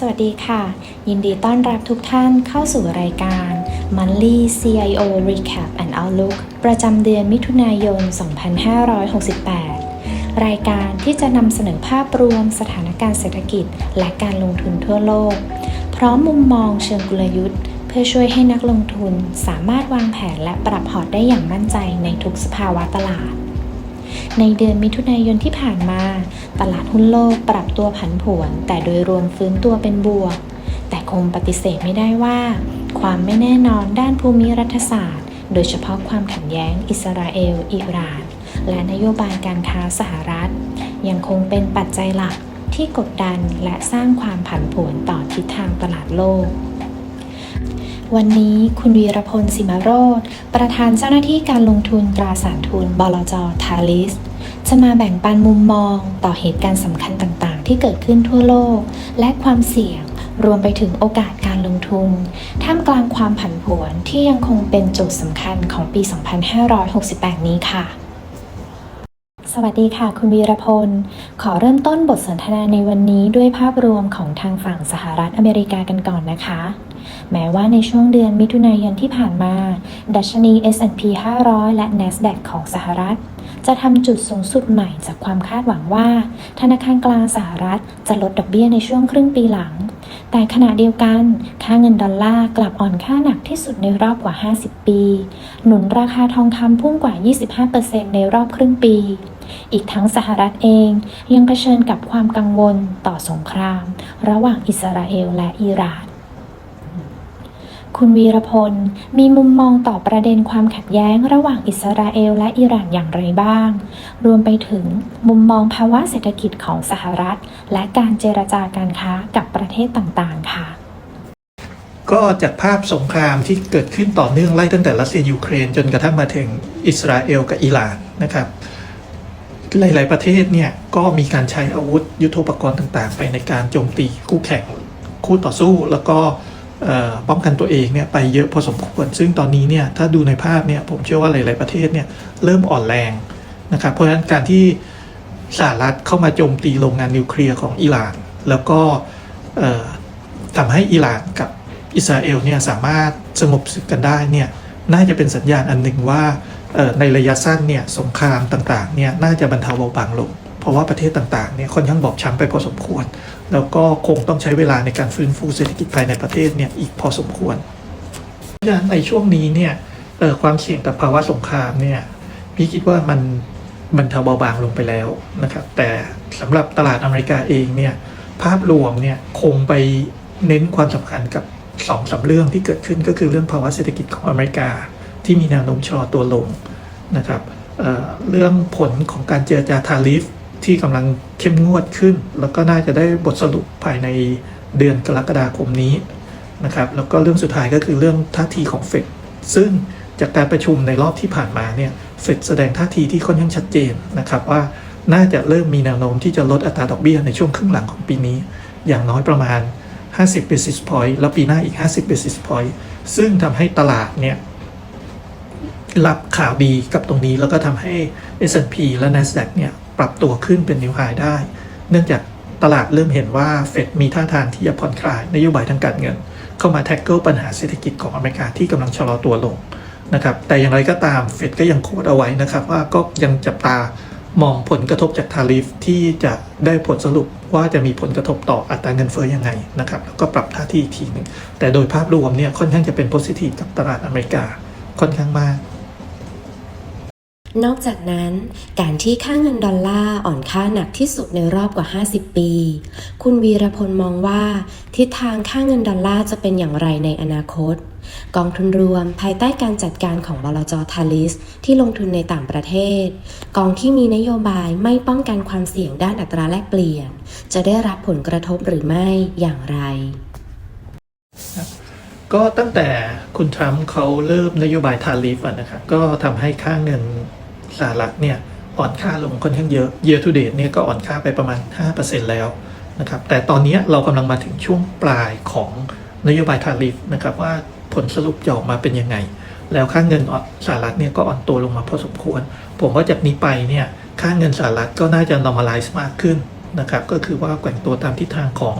สวัสดีค่ะ ยินดีต้อนรับทุกท่านเข้าสู่รายการ Monthly CIO Recap and Outlook ประจำเดือนมิถุนายน 2568 รายการที่จะนำเสนอภาพรวมสถานการณ์เศรษฐกิจ และการลงทุนทั่วโลก พร้อมมุมมองเชิงกลยุทธ์ เพื่อช่วยให้นักลงทุนสามารถวางแผนและปรับพอร์ตได้อย่างมั่นใจในทุกสภาวะตลาด ในเดือนมิถุนายนที่ผ่านมา ตลาดหุ้นโลกปรับตัวผันผวน แต่โดยรวมฟื้นตัวเป็นบวก แต่คงปฏิเสธไม่ได้ว่า ความไม่แน่นอนด้านภูมิรัฐศาสตร์ โดยเฉพาะความขัดแย้งอิสราเอล อิหร่าน และนโยบายการค้าสหรัฐ ยังคงเป็นปัจจัยหลักที่กดดันและสร้างความผันผวนต่อทิศทางตลาดโลก วันนี้คุณวีรพลสิมาโรธประธานเจ้าหน้าที่การลงทุนตราสารทุนบลจทาลิส จะมาแบ่งปันมุมมองต่อเหตุการณ์สำคัญต่างๆ ที่เกิดขึ้นทั่วโลก และความเสี่ยงรวมไปถึงโอกาสการลงทุน ท่ามกลางความผันผวนที่ยังคงเป็นโจทย์สำคัญของปี 2568 นี้ค่ะสวัสดีค่ะ คุณวีรพล ขอเริ่มต้นบทสนทนาในวันนี้ด้วยภาพรวมของทางฝั่งสหรัฐอเมริกากันก่อนนะคะ แม้ว่าในช่วงเดือนมิถุนายนที่ผ่านมา ดัชนี S&P 500 และ NASDAQ ของสหรัฐ จะทำจุดสูงสุดใหม่จากความคาดหวังว่า ธนาคารกลางสหรัฐจะลดดอกเบี้ยในช่วงครึ่งปีหลัง แต่ขณะเดียวกัน ค่าเงินดอลลาร์กลับอ่อนค่าหนักที่สุดในรอบกว่า 50 ปี หนุนราคาทองคำพุ่งกว่า 25%ในรอบครึ่งปี อีกทั้งสหรัฐเองยังเผชิญกับความกังวลต่อสงคราม ระหว่างอิสราเอลและอิหร่าน คุณวีรพล มีมุมมองต่อประเด็นความขัดแย้งระหว่างอิสราเอลและอิหร่านอย่างไรบ้าง รวมไปถึงมุมมองภาวะเศรษฐกิจของสหรัฐ และการเจรจาการค้ากับประเทศต่างๆ ค่ะ ก็จากภาพสงครามที่เกิดขึ้นต่อเนื่องไล่ตั้งแต่รัสเซียยูเครนจนกระทั่งมาถึงอิสราเอลกับอิหร่านนะครับ หลาย ๆ ประเทศเนี่ยก็มีการใช้อาวุธยุทโธปกรณ์ต่าง ๆ ไปในการโจมตีคู่แข่งคู่ต่อสู้แล้วก็ ป้องกันตัวเองเนี่ยไปเยอะพอสมควร ซึ่งตอนนี้เนี่ยถ้าดูในภาพเนี่ยผมเชื่อว่าหลาย ๆ ประเทศเนี่ยเริ่มอ่อนแรงนะครับ เพราะฉะนั้นการที่สหรัฐเข้ามาโจมตีโรงงานนิวเคลียร์ของอิหร่าน แล้วก็ทำให้อิหร่านกับอิสราเอลเนี่ยสามารถสงบศึกกันได้เนี่ยน่าจะเป็นสัญญาณอันหนึ่งว่าในระยะสั้นเนี่ยสงครามต่าง ๆ เนี่ยน่าจะบรรเทาเบาบางลง เพราะว่าประเทศต่างๆเนี่ยค่อนข้างบอบช้ำไปพอสมควร แล้วก็คงต้องใช้เวลาในการฟื้นฟูเศรษฐกิจภายในประเทศเนี่ยอีกพอสมควรเพราะฉะนั้นในช่วงนี้เนี่ยความเสี่ยงกับภาวะสงครามเนี่ยพี่คิดว่ามันบรรเทาเบาบางลงไปแล้วนะครับแต่สำหรับตลาดอเมริกาเองเนี่ยภาพรวมเนี่ยคงไปเน้นความสำคัญกับสองสาเรื่องที่เกิดขึ้นก็คือเรื่องภาวะเศรษฐกิจของอเมริกา ที่มีแนวโน้มชะลอตัวลงนะครับเเรื่องผลของการเจรจาทาริฟ ที่กำลังเข้มงวดขึ้น แล้วก็น่าจะได้บทสรุปภายในเดือนกรกฎาคมนี้นะครับแล้วก็เรื่องสุดท้ายก็คือเรื่องท่าทีของเฟดซึ่งจากการประชุมในรอบที่ผ่านมาเนี่ยเฟดแสดงท่าทีที่ค่อนข้างชัดเจนนะครับว่าน่าจะเริ่มมีแนวโน้มที่จะลดอัตราดอกเบี้ยในช่วงครึ่งหลังของปีนี้ อย่างน้อยประมาณ 50 basis point แล้วปีหน้าอีก 50 basis point ซึ่งทำให้ตลาดเนี่ยรับข่าวดีกับตรงนี้แล้วก็ทำให้ S&P และ NASDAQ เนี่ย ปรับตัวขึ้นเป็นนิวไฮได้ เนื่องจากตลาดเริ่มเห็นว่าเฟดมีท่าทางที่จะผ่อนคลายนโยบายทางการเงิน เข้ามาแท็กเกิลปัญหาเศรษฐกิจของอเมริกาที่กำลังชะลอตัวลงนะครับแต่อย่างไรก็ตามเฟดก็ยังโคดเอาไว้นะครับว่าก็ยังจับตามองผลกระทบจากทาริฟที่จะได้ผลสรุปว่าจะมีผลกระทบต่ออัตราเงินเฟ้อยังไงนะครับแล้วก็ปรับท่าทีอีกทีหนึ่งแต่โดยภาพรวมเนี่ยค่อนข้างจะเป็นโพซิทีฟกับตลาดอเมริกาค่อนข้างมาก นอกจากนั้น การที่ค่าเงินดอลลาร์อ่อนค่าหนักที่สุดในรอบกว่า 50 ปี คุณวีรพลมองว่า ทิศทางค่าเงินดอลลาร์จะเป็นอย่างไรในอนาคต กองทุนรวมภายใต้การจัดการของบลจทาลิส ที่ลงทุนในต่างประเทศ กองที่มีนโยบายไม่ป้องกันความเสี่ยงด้านอัตราแลกเปลี่ยน จะได้รับผลกระทบหรือไม่อย่างไร ก็ตั้งแต่คุณทรัมป์เขาเริ่มนโยบายทาริฟอะนะครับก็ทำให้ค่าเงิน สหรัฐเนี่ยอ่อนค่าลงค่อนข้างเยอะ year to date เนี่ยก็อ่อนค่าไปประมาณ 5%แล้วนะครับแต่ตอนนี้เรากำลังมาถึงช่วงปลายของนโยบายทาริฟนะครับว่าผลสรุปจะออกมาเป็นยังไง แล้วค่าเงินสหรัฐเนี่ยก็อ่อนตัวลงมาพอสมควร ผมว่าจากนี้ไปเนี่ยค่าเงินสหรัฐก็น่าจะ normalize มากขึ้นนะครับก็คือว่าแกว่งตัวตามทิศทางของ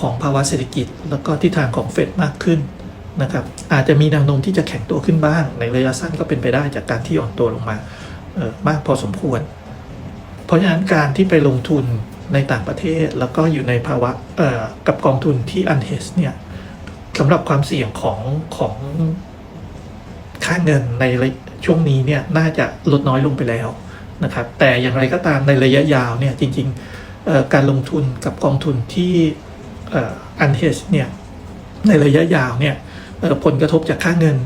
ของภาวะเศรษฐกิจ แล้วก็ทิศทางของเฟดมากขึ้นนะครับอาจจะมีแนวโน้มที่จะแข็งตัวขึ้นบ้าง ในระยะสั้นก็เป็นไปได้จากการที่อ่อนตัวลงมา มากพอสมควร เพราะฉะนั้นการที่ไปลงทุนในต่างประเทศแล้วก็อยู่ในภาวะกับกองทุนที่อันเฮสเนี่ยสำหรับความเสี่ยงของของค่าเงินในช่วงนี้เนี่ยน่าจะลดน้อยลงไปแล้วนะครับ แต่อย่างไรก็ตามในระยะยาวเนี่ยจริงๆการลงทุนกับกองทุนที่อันเฮสเนี่ยในระยะยาวเนี่ยผลกระทบจากค่าเงิน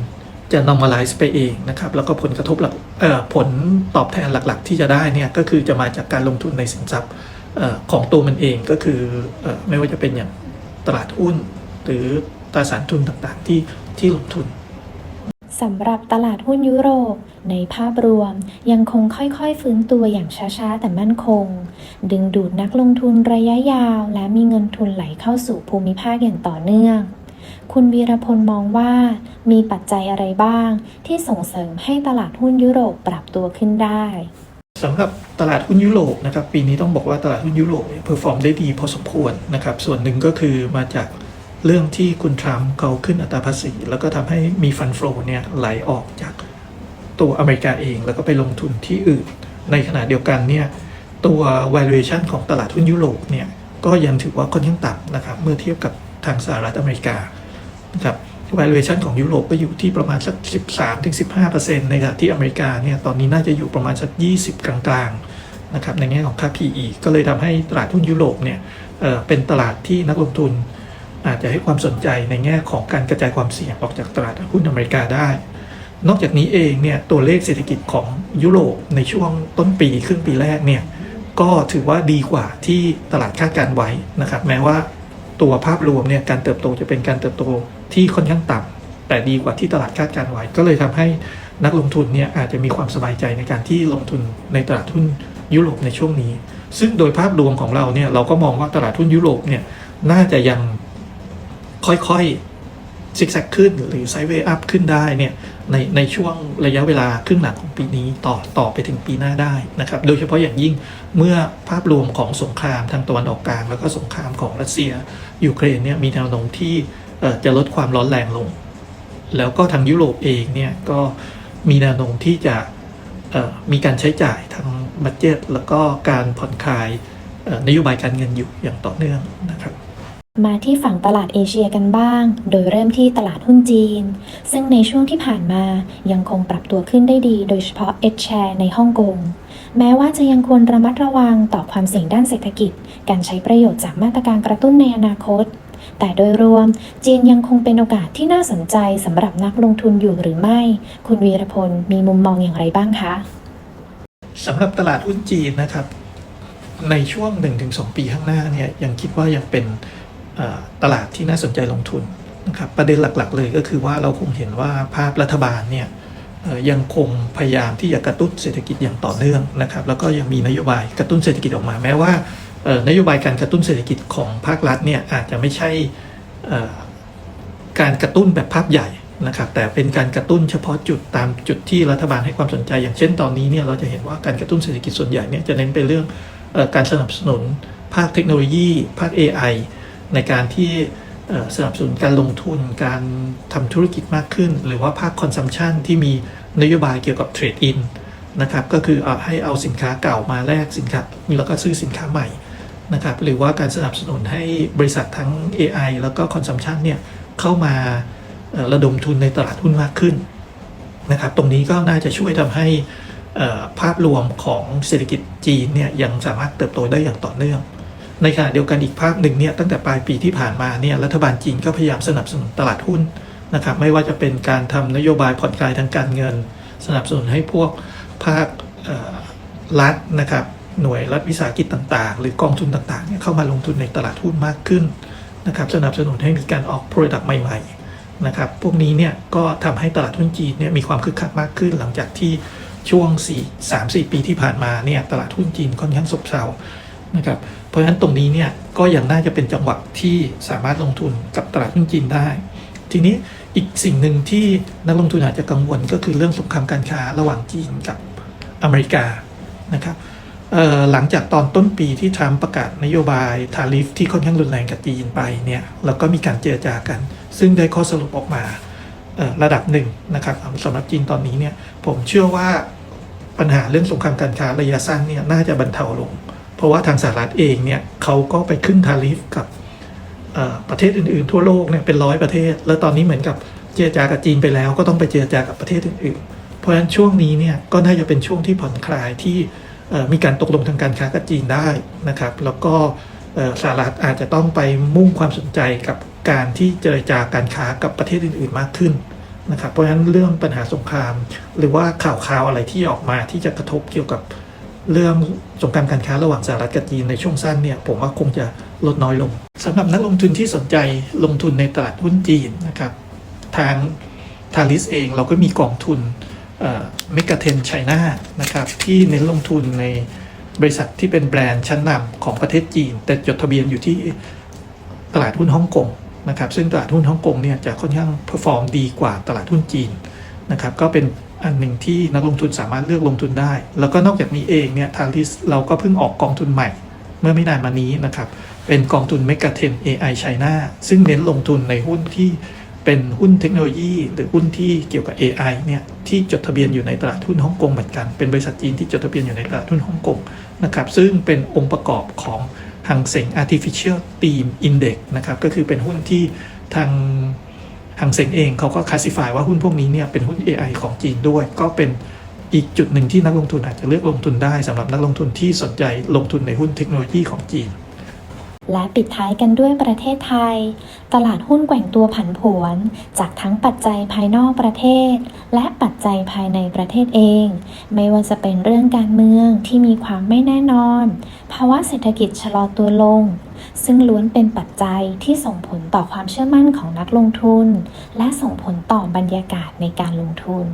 จะ normalize ไปเองนะครับ แล้วก็ผลกระทบหลักผลตอบแทนหลักๆ ที่จะได้เนี่ยก็คือจะมาจากการลงทุนในสินทรัพย์ของตัวมันเองก็คืออไม่ว่าจะเป็นอย่างตลาดหุ้น หรือตราสารทุนต่างๆที่ที่ลงทุนสำหรับตลาดหุ้นยุโรป ในภาพรวมยังคงค่อยๆ ฟื้นตัวอย่างช้าๆ แต่มั่นคง ดึงดูดนักลงทุนระยะยาว และมีเงินทุนไหลเข้าสู่ภูมิภาคอย่างต่อเนื่อง คุณวีรพลมองว่ามีปัจจัยอะไรบ้าง ที่ส่งเสริมให้ตลาดหุ้นยุโรปปรับตัวขึ้นได้สำหรับตลาดหุ้นยุโรปนะครับปีนี้ต้องบอกว่าตลาดหุ้นยุโรปเพอร์ฟอร์มได้ดีพอสมควรนะครับส่วนหนึ่งก็คือมาจากเรื่องที่คุณทรัมป์เขาขึ้นอัตราภาษี แล้วก็ทำให้มีฟันฟลเนี่ยไหลออกจากตัวอเมริกาเอง แล้วก็ไปลงทุนที่อื่น ในขณะเดียวกันเนี่ยตัว valuation ของตลาดหุ้นยุโรปเนี่ยก็ยังถือว่าค่อนข้างต่ำนะครับเมื่อเทียบกับ ทางสหรัฐอเมริกานะครับ valuation ของยุโรปก็อยู่ที่ประมาณสัก 13-15%ในขณะที่อเมริกาเนี่ยตอนนี้น่าจะอยู่ประมาณสัก 20 กลางๆนะครับในแง่ของค่า PE ก็เลยทำให้ตลาดหุ้นยุโรปเนี่ยเเป็นตลาดที่นักลงทุนอาจจะให้ความสนใจในแง่ของการกระจายความเสี่ยงออกจากตลาดหุ้นอเมริกาได้ นอกจากนี้เองเนี่ยตัวเลขเศรษฐกิจของยุโรปในช่วงต้นปีครึ่งปีแรกเนี่ยก็ถือว่าดีกว่าที่ตลาดคาดการไว้นะครับแม้ว่า ตัวภาพรวมเนี่ยการเติบโตจะเป็นการเติบโตที่ค่อนข้างต่ำแต่ดีกว่าที่ตลาดคาดการไว้ ก็เลยทำให้นักลงทุนเนี่ยอาจจะมีความสบายใจในการที่ลงทุนในตลาดหุ้นยุโรปในช่วงนี้ ซึ่งโดยภาพรวมของเราเนี่ยเราก็มองว่าตลาดหุ้นยุโรปเนี่ยน่าจะยังค่อยๆซิกแซกขึ้นหรือไซด์เวย์อัพขึ้นได้เนี่ย ในในช่วงระยะเวลาครึ่งหลังของปีนี้ต่อต่อไปถึงปีหน้าได้นะครับ โดยเฉพาะอย่างยิ่งเมื่อภาพรวมของสงครามทางตะวันออกกลาง แล้วก็สงครามของรัสเซียยูเครนเนี่ยมีแนวโน้มที่จะลดความร้อนแรงลง แล้วก็ทางยุโรปเองเนี่ยก็มีแนวโน้มที่จะมีการใช้จ่ายทางบัตเจตแล้วก็การผ่อนคลายนโยบายการเงินอยู่อย่างต่อเนื่องนะครับ มาที่ฝั่งตลาดเอเชียกันบ้าง โดยเริ่มที่ตลาดหุ้นจีน ซึ่งในช่วงที่ผ่านมายังคงปรับตัวขึ้นได้ดี โดยเฉพาะ H share ในฮ่องกง แม้ว่าจะยังควรระมัดระวังต่อความเสี่ยงด้านเศรษฐกิจ การใช้ประโยชน์จากมาตรการกระตุ้นในอนาคต แต่โดยรวม จีนยังคงเป็นโอกาสที่น่าสนใจสำหรับนักลงทุนอยู่หรือไม่ คุณวีรพลมีมุมมองอย่างไรบ้างคะสำหรับตลาดหุ้นจีนนะครับ ในช่วง 1-2 ปีข้างหน้าเนี่ยยังคิดว่ายังเป็น ตลาดที่น่าสนใจลงทุนนะครับประเด็นหลักๆ เลยก็คือว่าเราคงเห็นว่าภาพรัฐบาลเนี่ยยังคงพยายามที่จะกระตุ้นเศรษฐกิจอย่างต่อเนื่องนะครับแล้วก็ยังมีนโยบายกระตุ้นเศรษฐกิจออกมา แม้ว่านโยบายการกระตุ้นเศรษฐกิจของภาครัฐเนี่ยอาจจะไม่ใช่การกระตุ้นแบบภาพใหญ่นะครับแต่เป็นการกระตุ้นเฉพาะจุดตามจุดที่รัฐบาลให้ความสนใจ อย่างเช่นตอนนี้เนี่ยเราจะเห็นว่าการกระตุ้นเศรษฐกิจส่วนใหญ่เนี่ยจะเน้นไปเรื่องการสนับสนุนภาคเทคโนโลยี ภาค AI ในการที่สนับสนุนการลงทุนการทำธุรกิจมากขึ้น หรือว่าภาคคอนซัมชันที่มีนโยบายเกี่ยวกับเทรดอินนะครับก็คือเอาให้เอาสินค้าเก่ามาแลกสินค้าแล้วก็ซื้อสินค้าใหม่นะครับหรือว่าการสนับสนุนให้บริษัททั้ง AI แล้วก็คอนซัมชันเนี่ยเข้ามาระดมทุนในตลาดหุ้นมากขึ้นนะครับตรงนี้ก็น่าจะช่วยทำให้ภาพรวมของเศรษฐกิจจีนเนี่ยยังสามารถเติบโตได้อย่างต่อเนื่อง ในขณะเดียวกันอีกภาคหนึ่งเนี่ยตั้งแต่ปลายปีที่ผ่านมาเนี่ยรัฐบาลจีนก็พยายามสนับสนุนตลาดหุ้นนะครับไม่ว่าจะเป็นการทำนโยบายผ่อนคลายทางการเงิน สนับสนุนให้พวกภาครัฐนะครับหน่วยรัฐวิสาหกิจต่างๆ หรือกองทุนต่างๆเนี่ยเข้ามาลงทุนในตลาดหุ้นมากขึ้นนะครับสนับสนุนให้มีการออก Product ใหม่ๆนะครับพวกนี้เนี่ยก็ทำให้ตลาดหุ้นจีนเนี่ยมีความคึกคักมากขึ้น หลังจากที่ช่วง 4 3 4 ปีที่ผ่านมาเนี่ยตลาดหุ้นจีนค่อนข้างซบเซา นะครับเพราะฉะนั้นตรงนี้เนี่ยก็ยังน่าจะเป็นจังหวะที่สามารถลงทุนกับตลาดหุ้นจีนได้ ทีนี้อีกสิ่งหนึ่งที่นักลงทุนอาจจะกังวลก็คือเรื่องสงครามการค้าระหว่างจีนกับอเมริกานะครับหลังจากตอนต้นปีที่ทรัมป์ประกาศนโยบายทาริฟที่ค่อนข้างรุนแรงกับจีนไปเนี่ยแล้วก็มีการเจรจากัน ซึ่งได้ข้อสรุปออกมาระดับหนึ่งนะครับสำหรับจีนตอนนี้เนี่ยผมเชื่อว่าปัญหาเรื่องสงครามการค้าระยะสั้นเนี่ยน่าจะบรรเทาลง ราะว่าทางสหรัฐเองเนี่ยเขาก็ไปขึ้นทาริฟกับประเทศอื่นๆ ทั่วโลกเนี่ยเป็นร้อยประเทศ แล้วตอนนี้เหมือนกับเจรจากับจีนไปแล้ว ก็ต้องไปเจรจากับประเทศอื่นๆ เพราะฉะนั้นช่วงนี้เนี่ยก็น่าจะเป็นช่วงที่ผ่อนคลายที่มีการตกลงทางการค้ากับจีนได้นะครับ แล้วก็สหรัฐอาจจะต้องไปมุ่งความสนใจกับการที่เจรจาการค้ากับประเทศอื่นๆ มากขึ้นนะครับ เพราะฉะนั้นเรื่องปัญหาสงคราม หรือว่าข่าวข่าวอะไรที่ออกมาที่จะกระทบเกี่ยวกับ เรื่องสงครามการค้าระหว่างสหรัฐกับจีนในช่วงสั้นเนี่ยผมว่าคงจะลดน้อยลงสำหรับนักลงทุนที่สนใจลงทุนในตลาดหุ้นจีนนะครับทางทาริสเองเราก็มีกองทุนเมกะเทนไชน่านะครับที่เน้นลงทุนในบริษัทที่เป็นแบรนด์ชั้นนำของประเทศจีน แต่จดทะเบียนอยู่ที่ตลาดหุ้นฮ่องกงนะครับซึ่งตลาดหุ้นฮ่องกงเนี่ยจะค่อนข้างเพอร์ฟอร์มดีกว่าตลาดหุ้นจีนนะครับก็เป็น อันหนึ่งที่นักลงทุนสามารถเลือกลงทุนได้ แล้วก็นอกจากนี้เองเนี่ยทาริสเราก็เพิ่งออกกองทุนใหม่ เมื่อไม่นานมานี้นะครับ เป็นกองทุน m e g a 10 AI China ซึ่งเน้นลงทุนในหุ้นที่เป็นหุ้นเทคโนโลยีหรือหุ้นที่เกี่ยวกับ AI เนี่ยที่จดทะเบียนอยู่ในตลาดหุ้นฮ่องกงเหมือนกัน เป็นบริษัทจีนที่จดทะเบียนอยู่ในตลาดหุ้นฮ่องกงนะครับซึ่งเป็นองค์ประกอบของหังเสง Artificial Team Index นะครับก็คือเป็นหุ้นที่ทาง หังเซ็งเองเขาก็คลาสสิฟายว่าหุ้นพวกนี้เนี่ยเป็นหุ้น AI ของจีนด้วย ก็เป็นอีกจุดหนึ่งที่นักลงทุนอาจจะเลือกลงทุนได้สำหรับนักลงทุนที่สนใจลงทุนในหุ้นเทคโนโลยีของจีน และปิดท้ายกันด้วยประเทศไทย ตลาดหุ้นแกว่งตัวผันผวน จากทั้งปัจจัยภายนอกประเทศ และปัจจัยภายในประเทศเอง ไม่ว่าจะเป็นเรื่องการเมืองที่มีความไม่แน่นอน ภาวะเศรษฐกิจชะลอตัวลง ซึ่งล้วนเป็นปัจจัยที่ส่งผลต่อความเชื่อมั่นของนักลงทุน และส่งผลต่อบรรยากาศในการลงทุน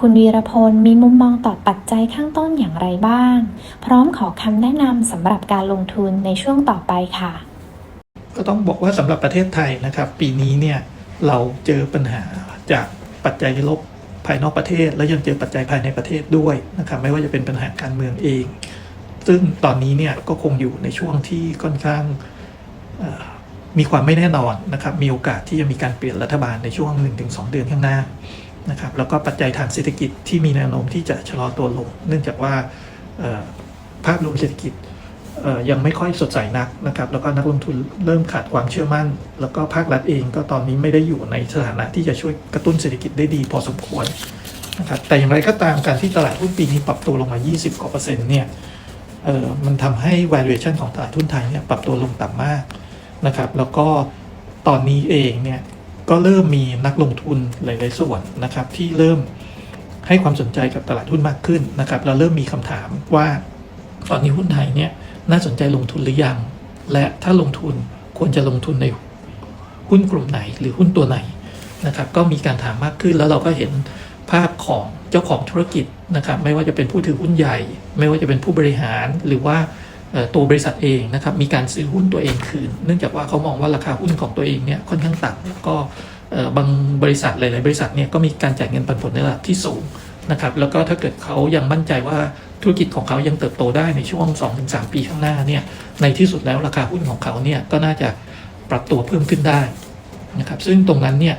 คุณวีรพลมีมุมมองต่อปัจจัยข้างต้นอย่างไรบ้าง พร้อมขอคำแนะนำสำหรับการลงทุนในช่วงต่อไปค่ะ ก็ต้องบอกว่าสำหรับประเทศไทยนะครับ ปีนี้เนี่ยเราเจอปัญหาจากปัจจัยลบภายนอกประเทศ และยังเจอปัจจัยภายในประเทศด้วยนะครับไม่ว่าจะเป็นปัญหาการเมืองเอง ซึ่งตอนนี้เนี่ยก็คงอยู่ในช่วงที่ค่อนข้างมีความไม่แน่นอนนะครับ มีโอกาสที่จะมีการเปลี่ยนรัฐบาลในช่วง 1-2 เดือนข้างหน้า นะครับแล้วก็ปัจจัยทางเศรษฐกิจที่มีแนวโน้มที่จะชะลอตัวลง เนื่องจากว่าภาพรวมเศรษฐกิจยังไม่ค่อยสดใสนักนะครับแล้วก็นักลงทุนเริ่มขาดความเชื่อมั่น แล้วก็ภาครัฐเองก็ตอนนี้ไม่ได้อยู่ในสถานะที่จะช่วยกระตุ้นเศรษฐกิจได้ดีพอสมควรนะครับแต่อย่างไรก็ตามการที่ตลาดหุ้นปีนี้ปรับตัวลงมา 20กว่าเปอร์เซ็นต์เนี่ยมันทำให้ valuation ของตลาดหุ้นไทยเนี่ยปรับตัวลงต่ำมากนะครับแล้วก็ตอนนี้เองเนี่ย ก็เริ่มมีนักลงทุนหลาย ๆ ส่วนนะครับที่เริ่มให้ความสนใจกับตลาดหุ้นมากขึ้นนะครับแล้วเริ่มมีคำถามว่าตอนนี้หุ้นไทยเนี่ยน่าสนใจลงทุนหรือยัง และถ้าลงทุนควรจะลงทุนในหุ้นกลุ่มไหนหรือหุ้นตัวไหนนะครับก็มีการถามมากขึ้นแล้วเราก็เห็นภาพของเจ้าของธุรกิจนะครับไม่ว่าจะเป็นผู้ถือหุ้นใหญ่ ไม่ว่าจะเป็นผู้บริหารหรือว่า ตัวบริษัทเองนะครับมีการซื้อหุ้นตัวเองคืน เนื่องจากว่าเขามองว่าราคาหุ้นของตัวเองเนี่ยค่อนข้างต่ำแล้วก็บางบริษัทหลาย ๆ บริษัทเนี่ยก็มีการจ่ายเงินปันผลในระดับที่สูงนะครับแล้วก็ถ้าเกิดเขายังมั่นใจว่าธุรกิจของเขายังเติบโตได้ในช่วง 2-3 ปีข้างหน้าเนี่ยในที่สุดแล้วราคาหุ้นของเขาเนี่ยก็น่าจะปรับตัวเพิ่มขึ้นได้นะครับซึ่งตรงนั้นเนี่ย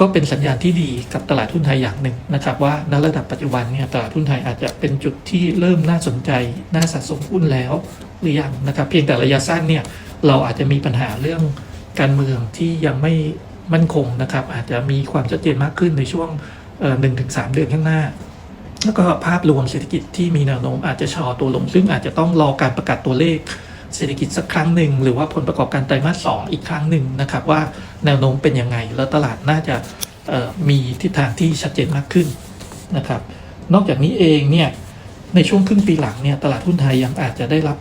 ก็เป็นสัญญาณที่ดีกับตลาดหุ้นไทยอย่างหนึ่งนะครับว่าณระดับปัจจุบันเนี่ยตลาดหุ้นไทยอาจจะเป็นจุดที่เริ่มน่าสนใจน่าสะสมหุ้นแล้วหรือยังนะครับเพียงแต่ระยะสั้นเนี่ยเราอาจจะมีปัญหาเรื่องการเมืองที่ยังไม่มั่นคงนะครับอาจจะมีความชัดเจนมากขึ้นในช่วงหนึ่งถึงสามเดือนข้างหน้า แล้วก็ภาพรวมเศรษฐกิจที่มีแนวโน้มอาจจะชะลอตัวลง ซึ่งอาจจะต้องรอการประกาศตัวเลข เศรษฐกิจสักครั้งหนึ่งหรือว่าผลประกอบการไตรมาสสองอีกครั้งหนึ่งนะครับ ว่าแนวโน้มเป็นยังไง แล้วตลาดน่าจะมีทิศทางที่ชัดเจนมากขึ้นนะครับ นอกจากนี้เองเนี่ยในช่วงครึ่งปีหลังเนี่ยตลาดหุ้นไทยยังอาจจะได้รับ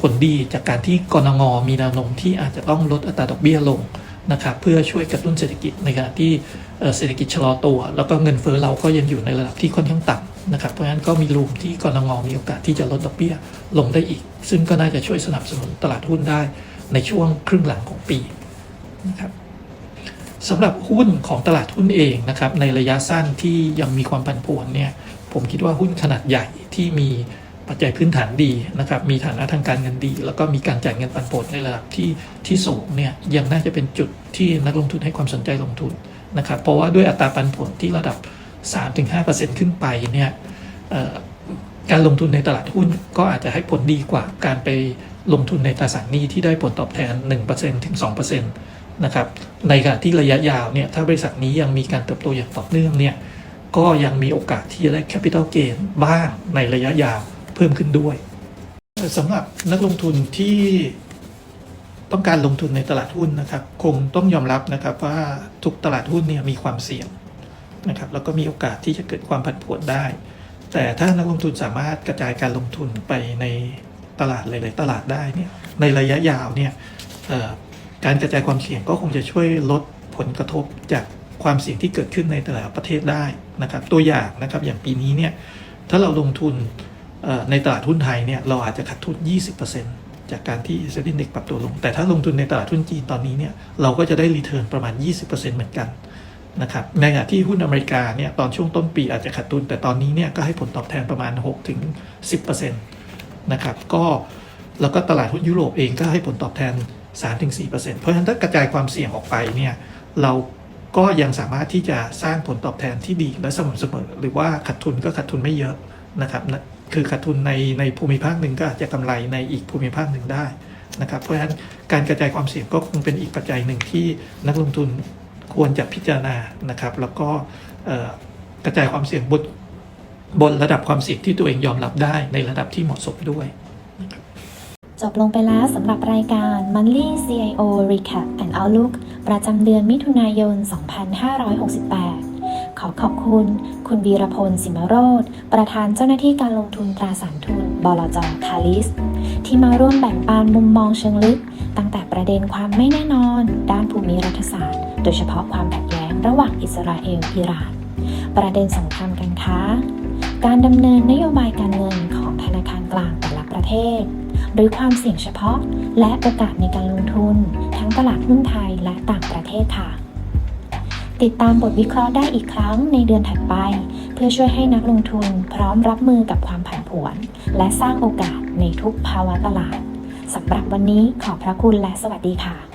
ผลดีจากการที่กรงงมีแนวโน้มที่อาจจะต้องลดอัตราดอกเบี้ยลงนะครับเพื่อช่วยกระตุ้นเศรษฐกิจในขณะที่เศรษฐกิจชะลอตัว แล้วก็เงินเฟ้อเราก็ยังอยู่ในระดับที่ค่อนข้างต่ำ นะครับเพราะฉะนั้นก็มีรูมที่กรงงมีโอกาสที่จะลดดอกเบี้ยลงได้อีก ซึ่งก็น่าจะช่วยสนับสนุนตลาดหุ้นได้ในช่วงครึ่งหลังของปีนะครับสำหรับหุ้นของตลาดหุ้นเองนะครับในระยะสั้นที่ยังมีความผันผวนเนี่ยผมคิดว่าหุ้นขนาดใหญ่ที่มีปัจจัยพื้นฐานดีนะครับมีฐานะทางการเงินดี แล้วก็มีการจ่ายเงินปันผลในระดับที่ที่สูงเนี่ยยังน่าจะเป็นจุดที่นักลงทุนให้ความสนใจลงทุนนะครับเพราะว่าด้วยอัตราปันผลที่ระดับ 3-5%ขึ้นไปเนี่ยการลงทุนในตลาดหุ้นก็อาจจะให้ผลดีกว่าการไปลงทุนในตราสารหนี้ที่ได้ผลตอบแทน 1%ถึง 2%นะครับ ในขณะที่ระยะยาวเนี่ย ถ้าบริษัทนี้ยังมีการเติบโตอย่างต่อเนื่องเนี่ย ก็ยังมีโอกาสที่จะได้แคปิตอลเกนบ้างในระยะยาวเพิ่มขึ้นด้วย สำหรับนักลงทุนที่ต้องการลงทุนในตลาดหุ้นนะครับ คงต้องยอมรับนะครับว่าทุกตลาดหุ้นเนี่ยมีความเสี่ยง นะครับแล้วก็มีโอกาสที่จะเกิดความผันผวนได้ แต่ถ้านักลงทุนสามารถกระจายการลงทุนไปในตลาดหลายๆตลาดได้เนี่ยในระยะยาวเนี่ยการกระจายความเสี่ยงก็คงจะช่วยลดผลกระทบจากความเสี่ยงที่เกิดขึ้นในแต่ละประเทศได้นะครับตัวอย่างนะครับอย่างปีนี้เนี่ยถ้าเราลงทุนในตลาดหุ้นไทยเนี่ยเราอาจจะขาดทุน 20%จากการที่เซ็นดิ้งเด็กปรับตัวลง แต่ถ้าลงทุนในตลาดหุ้นจีนตอนนี้เนี่ยเราก็จะได้รีเทิร์นประมาณ 20%เหมือนกัน นะครับในขณะที่หุ้นอเมริกาเนี่ยตอนช่วงต้นปีอาจจะขาดทุน แต่ตอนนี้เนี่ยก็ให้ผลตอบแทนประมาณ6-10%ถึง10%นะครับก็แล้วก็ตลาดหุ้นยุโรปเองก็ให้ผลตอบแทน 3-4%เพราะฉะนั้นถ้ากระจายความเสี่ยงออกไปเนี่ยเราก็ยังสามารถที่จะสร้างผลตอบแทนที่ดีและสม่ำเสมอ หรือว่าขาดทุนก็ขาดทุนไม่เยอะนะครับคือขาดทุนในในภูมิภาคหนึ่งก็อาจจะกำไรในอีกภูมิภาคหนึ่งได้นะครับเพราะฉะนั้นการกระจายความเสี่ยงก็คงเป็นอีกปัจจัยหนึ่งที่นักลงทุน ควรจะพิจารณานะครับ แล้วก็กระจายความเสี่ยงบนบนระดับความเสี่ยงที่ตัวเองยอมรับได้ในระดับที่เหมาะสมด้วยจบลงไปแล้วสำหรับรายการ Monthly CIO Recap and Outlook ประจำเดือนมิถุนายน 2568 ขอขอบคุณ คุณวีรพลสิมโรธประธานเจ้าหน้าที่การลงทุนตราสารทุน บลจคาลิส ที่มาร่วมแบ่งปันมุมมองเชิงลึก ตั้งแต่ประเด็นความไม่แน่นอน ด้านภูมิรัฐศาสตร์ โดยเฉพาะความขัดแย้งระหว่างอิสราเอลอิหร่าน ประเด็นสงครามการค้า การดำเนินนโยบายการเงินของธนาคารกลางแต่ละประเทศ หรือความเสี่ยงเฉพาะ และโอกาสในการลงทุน ทั้งตลาดหุ้นไทยและต่างประเทศค่ะ ติดตามบทวิเคราะห์ได้อีกครั้งในเดือนถัดไป เพื่อช่วยให้นักลงทุนพร้อมรับมือกับความผันผวน และสร้างโอกาสในทุกภาวะตลาดสำหรับวันนี้ขอบพระคุณและสวัสดีค่ะ